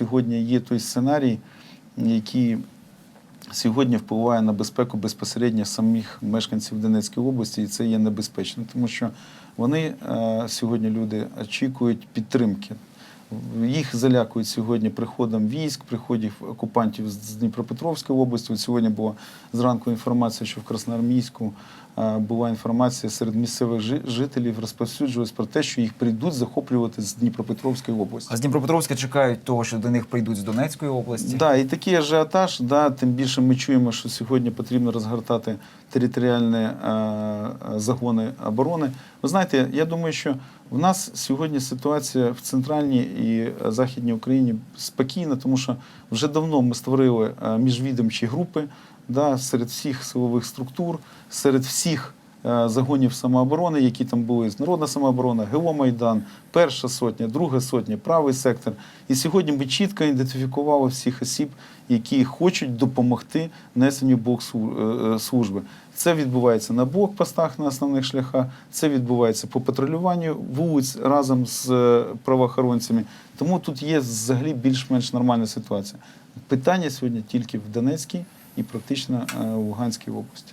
сьогодні є той сценарій, який сьогодні впливає на безпеку безпосередньо самих мешканців Донецької області, і це є небезпечно, тому що вони е, сьогодні люди очікують підтримки. Їх залякують сьогодні приходом військ, приходів окупантів з Дніпропетровської області. От сьогодні була зранку інформація, що в Красноармійську е, була інформація серед місцевих жителів, розповсюджувалась про те, що їх прийдуть захоплювати з Дніпропетровської області. А з Дніпропетровська чекають того, що до них прийдуть з Донецької області. Да, і такий ажіотаж, да, тим більше ми чуємо, що сьогодні потрібно розгортати територіальні е, е, загони оборони. Ви знаєте, я думаю, що в нас сьогодні ситуація в центральній і е, західній Україні спокійна, тому що вже давно ми створили е, міжвідомчі групи да, серед всіх силових структур, серед всіх загонів самооборони, які там були Народна самооборона, ГО Майдан, перша сотня, друга сотня, правий сектор. І сьогодні ми чітко ідентифікували всіх осіб, які хочуть допомогти несенню блокслужби. Це відбувається на блокпостах на основних шляхах, це відбувається по патрулюванню вулиць разом з е, правоохоронцями. Тому тут є взагалі більш-менш нормальна ситуація. Питання сьогодні тільки в Донецькій і практично е, в Луганській області.